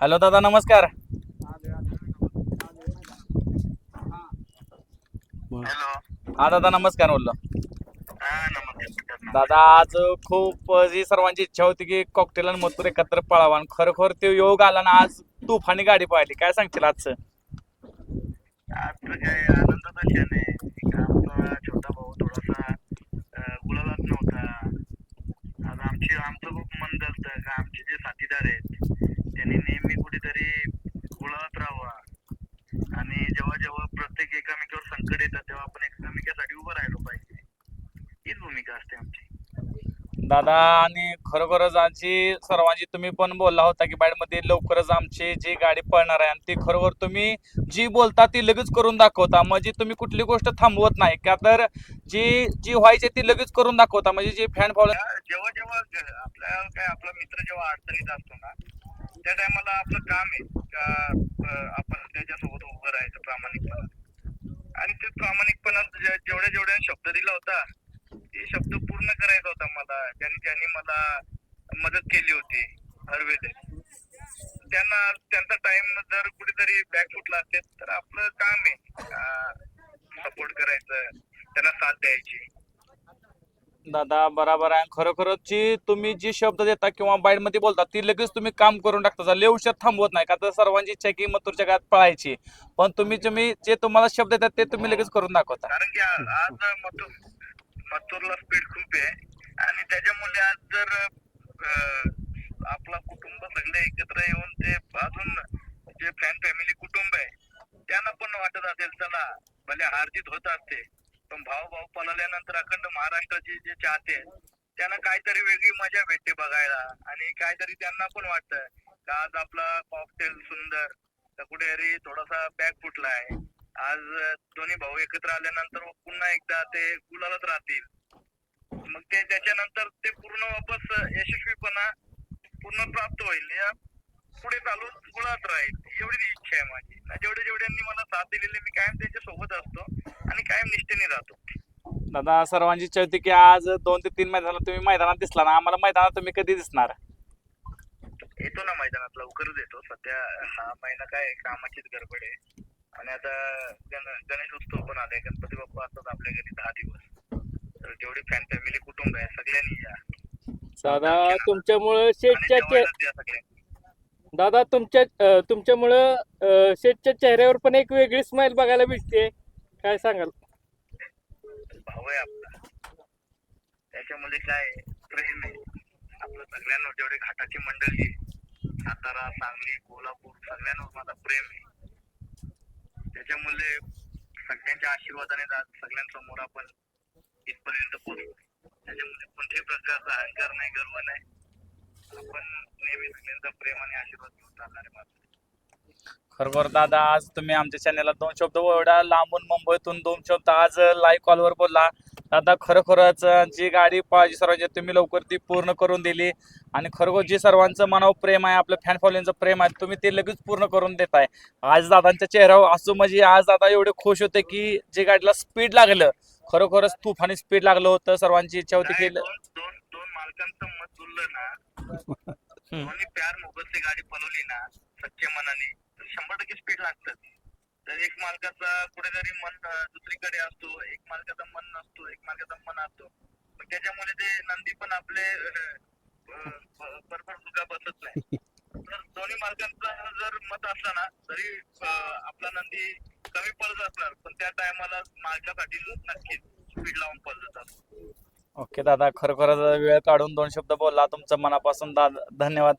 Hello दादा नमस्कार. Hello. हा दादा नमस्कार बोललो. हा नमस्कार दादा आज खूप जी सर्वांची इच्छा होती की कॉकटेल आणि मथुर एकत्र पळावा आणि खरोखर ते योग आला ना आज तुफानी गाडी पळाली. काय सांगतील आजचं? आमचा छोटा भाऊ थोडासा अं, गुलालात नव्हता आज आमची आमचं खूप मन जळतं का आमचे जे साथीदार आहेत त्यांनी नेहमी कुठेतरी गुलालात राहावा आणि जेव्हा जेव्हा प्रत्येक एकामेकावर संकट येतं तेव्हा आपण एकमेकासाठी उभं राहिलो पाहिजे हीच भूमिका असते आमची दादा आणि खरोखरच आजी सर्वांची तुम्ही पण बोलला होता की मध्ये लवकरच आमची जी गाडी पळणार आहे आणि ती खरोखर तुम्ही जी बोलता ती लगेच करून दाखवता. म्हणजे तुम्ही कुठली गोष्ट थांबवत नाही. का तर जी जी व्हायची ती लगेच करून दाखवता. म्हणजे जी फॅन फॉलो जेव्हा जेव्हा आपल्या काय आपला मित्र जेव्हा अडचणीत असतो ना त्या टायमाला आपलं काम आहे का आपण त्याच्यासोबत उभं राहायचं प्रामाणिकपणा? आणि ते प्रामाणिकपणा जेवढ्या जेवढ्या शब्द दिला होता ते शब्द पूर्ण करायचा होता. मला ज्यांनी ज्यांनी मला मदत केली होती हर वेळेस. त्यांना त्यांचा टाइम जर कुठेतरी बॅक फुटला असेल तर आपलं काम आहे. सपोर्ट करायचं त्यांना साथ द्यायची. दादा बराबर आहे. खरोखरच जी तुम्ही जी शब्द देता किंवा बाईटमध्ये बोलता ती लगेच तुम्ही काम करून टाकता. उशीर थांबवत नाही का तर सर्वांची की मथुरच्या काळात पळायची. पण तुम्ही तुम्ही जे तुम्हाला शब्द देतात ते तुम्ही लगेच करून दाखवता. कारण की आज आज मथुर मथुरला स्पीड खूप आहे. आणि त्याच्यामुळे आज जर आपला कुटुंब सगळे एकत्र येऊन ते अजून जे फॅन फॅमिली कुटुंब आहे त्यांना पण वाटत असेल चला भले हार्जित होत असते पण भाऊ भाऊ पळाल्यानंतर अखंड महाराष्ट्राचे जे चाहते त्यांना काहीतरी वेगळी मजा भेटते बघायला. आणि काहीतरी त्यांना पण वाटतं का आज आपला कॉकटेल सुंदर तर कुठेतरी थोडासा बॅग फुटला आहे आज दोन्ही भाऊ एकत्र आल्यानंतर पुन्हा एकदा ते गुलालत राहतील. मग ते त्याच्यानंतर ते पूर्ण वापस यशस्वीपणा पूर्ण प्राप्त होईल. या पुढे चालून गुळात राहील. एवढी इच्छा आहे माझी. जेवढे जेवढ्यांनी मला साथ दिलेली मी कायम त्यांच्यासोबत असतो आणि कायम निष्ठेने राहतो. दादा सर्वांची इच्छा होती की आज दोन ते तीन मैदानाला तुम्ही मैदानात दिसला ना आम्हाला मैदानात तुम्ही कधी दिसणार? येतो ना मैदानात लवकरच येतो. सध्या हा महिना काय कामाचीच गडबड आहे. आणि आता गण- गणेश उत्सव पण आले गणपती बाप्पा असतात आपल्या घरी दहा दिवस. तर जेवढी फॅन फॅमिली कुटुंब आहे सगळ्यांनी या. दादा तुमच्यामुळं आणि शेठच्या जेवायलाच सगळ्यांनी दादा तुमच्या अं, तुमच्यामुळं अं, शेठच्या चेहऱ्यावर पण एक वेगळी स्माइल बघायला भेटते. काय सांगाल? भाऊ आहे आपला. त्याच्यामध्ये काय? प्रेम आहे. आपलं सगळ्यांवर जेवढे घाटाची मंडळी आहे, सातारा सांगली कोल्हापूर सगळ्यांवर माझा प्रेम आहे. त्याच्यामुळे सगळ्यांच्या आशीर्वादाने आज सगळ्यांसमोर आपण इथपर्यंत पोहोचलो. त्याच्यामध्ये कोणत्याही प्रकारचा अहंकार नाही गर्व नाही. आपण नेहमी सगळ्यांचा प्रेम आणि आशीर्वाद घेऊन चालणारे आहे खरोखर दादा आज तुम्ही आमच्या चॅनेलला दोन शब्द एवढ्या लांबून मुंबईतून दोन शब्द आज लाईव्ह कॉलवर बोलला. दादा खरोखरच जी गाडी पाहिजे सर्वांची तुम्ही लवकर ती पूर्ण करून दिली. आणि खरोखर जे सर्वांचं मनावर प्रेम आहे आपलं फॅन फॉलोईंगचं प्रेम आहे तुम्ही ते लगेच पूर्ण करून देताय. आज दादांच्या चेहऱ्यावर असू म्हणजे आज दादा एवढे खुश होते की जे गाडीला स्पीड लागलं खरोखरच तुफानी स्पीड लागलं होतं सर्वांची इच्छा होती की दोन दोन दोन मालकांचं मत जुळलं ना दोन्ही प्यार मोहब्बत से गाडी पळवली ना सच्चे मनाने तर शंभर टक्के स्पीड लागतं. तर एक मालकाचा कुठेतरी मन अं, दुसरीकडे असतो एक मालकाचा मन नसतो एक मालकाचा मन असतो. मग त्याच्यामुळे ते नंदी पण आपले अं, अं, ब- बरोबर सुगा बसत नाही तर दोन्ही मालकांचं जर मत असलं ना तरी आपला नंदी कमी पडत असणार पण त्या टायमाला मालकासाठी नक्कीच स्पीड लावून पडत जातात ओके दादा खरोखरच वेळ काढून दोन शब्द बोलला. तुमचं मनापासून दादा धन्यवाद.